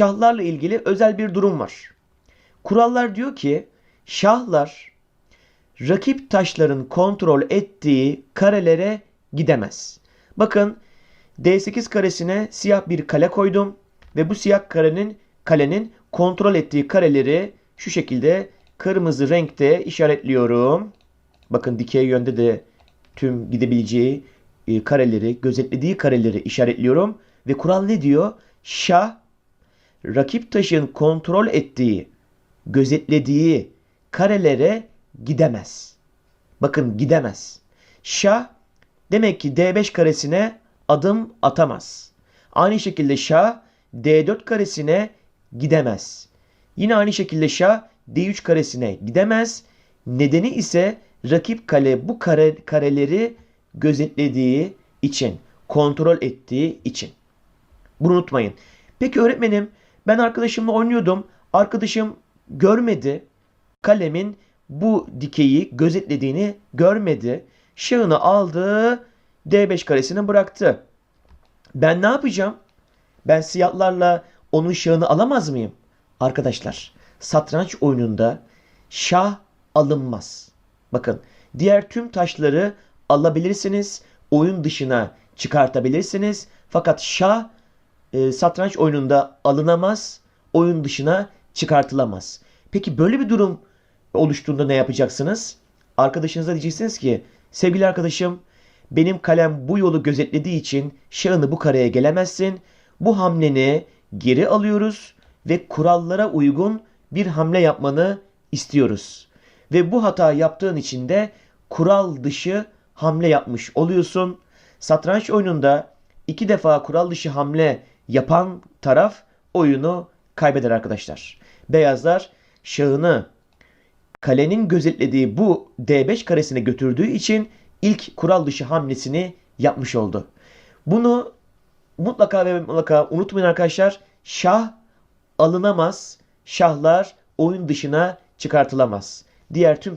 şahlarla ilgili özel bir durum var. Kurallar diyor ki şahlar rakip taşların kontrol ettiği karelere gidemez. Bakın D8 karesine siyah bir kale koydum ve bu siyah karenin kalenin kontrol ettiği kareleri şu şekilde kırmızı renkte işaretliyorum. Bakın dikey yönde de tüm gidebileceği e, kareleri, gözetlediği kareleri işaretliyorum ve kural ne diyor? Şah rakip taşın kontrol ettiği, gözetlediği karelere gidemez. Bakın gidemez. Şah demek ki D5 karesine adım atamaz. Aynı şekilde şah D4 karesine gidemez. Yine aynı şekilde şah D3 karesine gidemez. Nedeni ise rakip kale bu kare, kareleri gözetlediği için, kontrol ettiği için. Bunu unutmayın. Peki öğretmenim ben arkadaşımla oynuyordum. Arkadaşım görmedi. Kalemin bu dikeyi gözetlediğini görmedi. Şahını aldı. D5 karesine bıraktı. Ben ne yapacağım? Ben siyahlarla onun şahını alamaz mıyım? Arkadaşlar satranç oyununda şah alınmaz. Bakın diğer tüm taşları alabilirsiniz. Oyun dışına çıkartabilirsiniz. Fakat şah e, satranç oyununda alınamaz. Oyun dışına çıkartılamaz. Peki böyle bir durum oluştuğunda ne yapacaksınız? Arkadaşınıza diyeceksiniz ki sevgili arkadaşım benim kalem bu yolu gözetlediği için şahını bu kareye gelemezsin. Bu hamleni geri alıyoruz ve kurallara uygun bir hamle yapmanı istiyoruz. Ve bu hata yaptığın için de kural dışı hamle yapmış oluyorsun. Satranç oyununda iki defa kural dışı hamle yapan taraf oyunu kaybeder arkadaşlar. Beyazlar şahını kalenin gözetlediği bu D5 karesine götürdüğü için ilk kural dışı hamlesini yapmış oldu. Bunu mutlaka ve mutlaka unutmayın arkadaşlar. Şah alınamaz. Şahlar oyun dışına çıkartılamaz. Diğer tüm